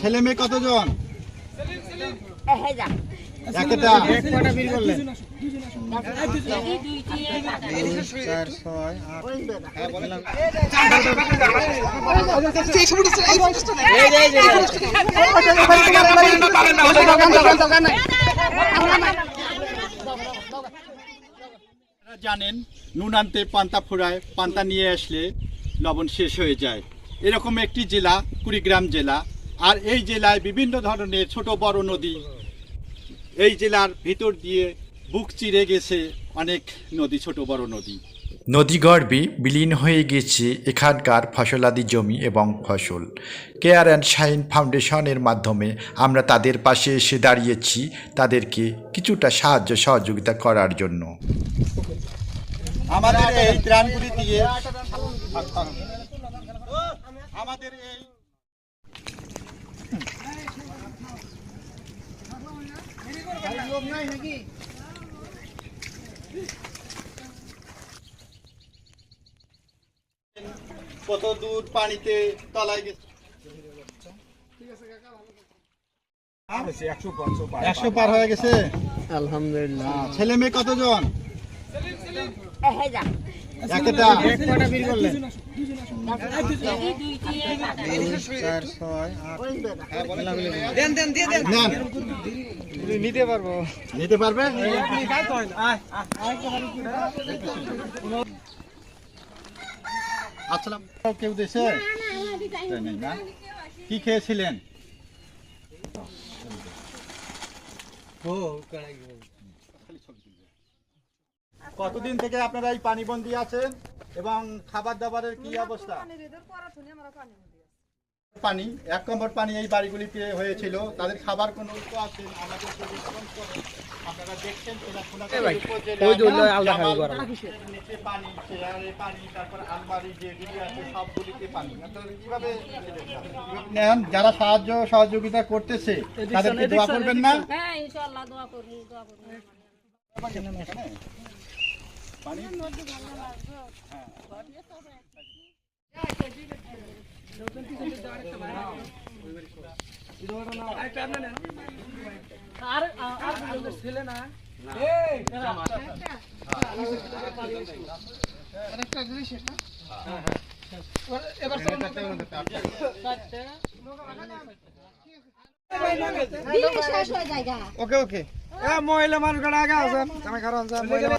ছেলে মেয়ে কতজন? জানেন নুন আনতে পান্তা ফুরায়, পান্তা নিয়ে আসলে লবণ শেষ হয়ে যায়। এরকম একটি জেলা, কুড়িগ্রাম জেলা। আর এই জেলায় বিভিন্ন ধরনের ছোট বড় নদী। এই জেলার ভিতর দিয়ে বুক চিরে গেছে অনেক নদী ছোট বড় নদী। নদীগর্ভে বিলীন হয়ে গেছে এখানকার ফসলাদি জমি এবং ফসল। কেয়ার অ্যান্ড শাইন ফাউন্ডেশনের মাধ্যমে আমরা তাদের পাশে এসে দাঁড়িয়েছি তাদেরকে কিছুটা সাহায্য সহযোগিতা করার জন্য। আমাদের এই ত্রাণগুলি দিয়ে আমাদের এই কত দূর পানিতে তলায় গেছে? একশো পার হয়ে গেছে? আলহামদুলিল্লাহ। ছেলে মেয়ে কতজন? নিতে পারব। নিতে পারবে? কেউ দেশে? কি খেয়েছিলেন? কতদিন থেকে আপনারা এই পানিবন্দী আছেন এবং খাবার দাবারের কি অবস্থা? পানি এক নম্বর পানি এই বাড়িগুলিতে হয়েছিল। তাদের খাবার কোনো উৎস আছে আমাদের আপনারা দেখছেন কিনা কোনাকুড়ি উপজেলায় নিচে পানি চেয়ারে পানি তারপর আলমারি যেগুলি আছে সবগুলিতে পানি। কীভাবে নেন? যারা সাহায্য সহযোগিতা করতেছে তাদেরকে দোয়া করবেন না? হ্যাঁ ইনশাআল্লাহ দোয়া করব দোয়া করব। হয়ে ওকে ওকে। এ মহিলা মানুষ গাড়া আগে আছেন আমি মহিলা